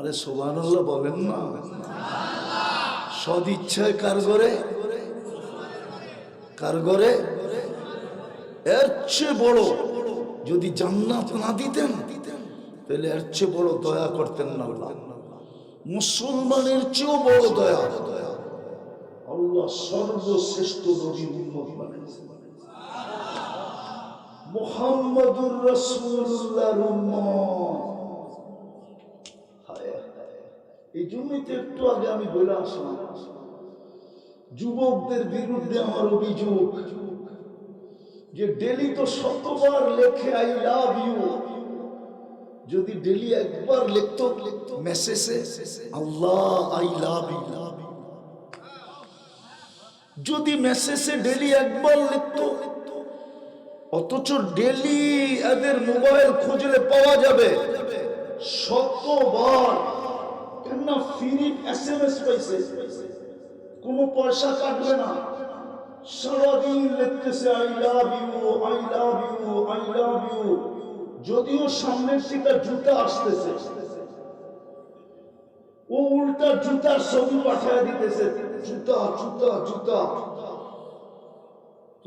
আরে সোবান বলেন না। সদ ইচ্ছায় কার করে কার করে এর চেয়ে বড় যদি জান্নাত না দিতেন, তাহলে এর চেয়ে বড় দয়া করতেন না মুসলমানের চেয়েও বড় দয়া। আল্লাহ সর্বশ্রেষ্ঠ নবী উম্মত বানিয়েছেন। মোহাম্মদুর উম্মত। এই জন্যই তো একটু আগে আমি বলে আসলাম, যুবকদের বিরুদ্ধে আমার অভিযোগ যে ডেলি তো শতবার লেখে আই লাভ ইউ যদি ডেলি একবার লিখতো মেসেজে আল্লাহ আই লাভ ইউ যদি মেসেজে ডেলি একবার লিখতো, অথচ ডেলি এদের মোবাইল খুঁজলে পাওয়া যাবে, শতবার। ফ্রি এস এম এস পাইছে। কোনো পয়সা কাটবে না। সারাদিন লিখতেছে I love you I love you I love you যদিও সামনের থেকে জুতা আসতেছে। ও উল্টা জুতার ছবি পাঠায় দিতেছে। জুতা জুতা জুতা।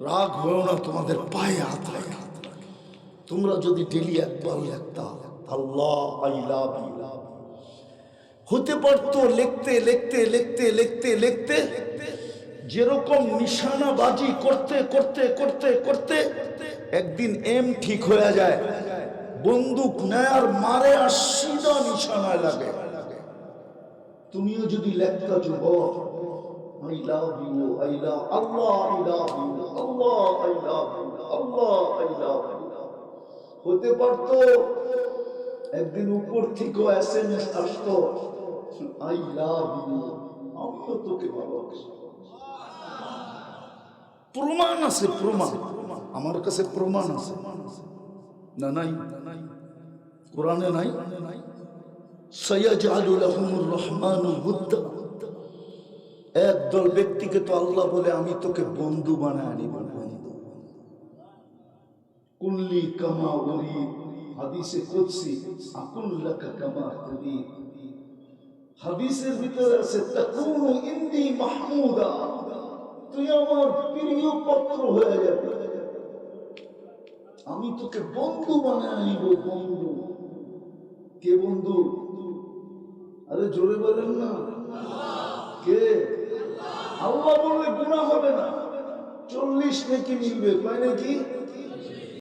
রাগ হয়েও না তোমাদের পায়ে হাত লাগে তোমরা যদি ডেলি একবার লিখতা, আল্লাহ আই লাভ ইউ হতে পারতো লিখতে লিখতে লিখতে লিখতে লিখতে। যেরকম নিশানাবাজি করতে করতে করতে করতে একদিন এম ঠিক হয়ে যায়। বন্দুক নেয়ার মারে আর সিধা নিশানায় লাগে। তুমিও যদি লেখতা love you. হতে পারতো একদিন উপর থেকে এস এম এস আসতো। আই লাভ প্রমাণ আছে, প্রমাণ। আমার কাছে প্রমাণ আছে। না, নাই। কোরআনে নাই। রহমানু একদল ব্যক্তিকে তো আল্লাহ বলে, আমি তোকে বন্ধু বানায় আনিব, বন্ধু। কামা হাদিসে কুদসি, আকুল্লাকা কামা উরি হাদিসের ভিতরে আছে, তাকুনু ইন্দি মাহমুদা। তুই আমার প্রিয় পত্র হয়ে যাবে। আমি তোকে বন্ধু বানায় আনিব, বন্ধু। কে বন্ধু? আরে জোরে বলেন না। কে? আল্লাহ বললে গুণা হবে না। চল্লিশ নাকি মিলবে, কয় নাকি?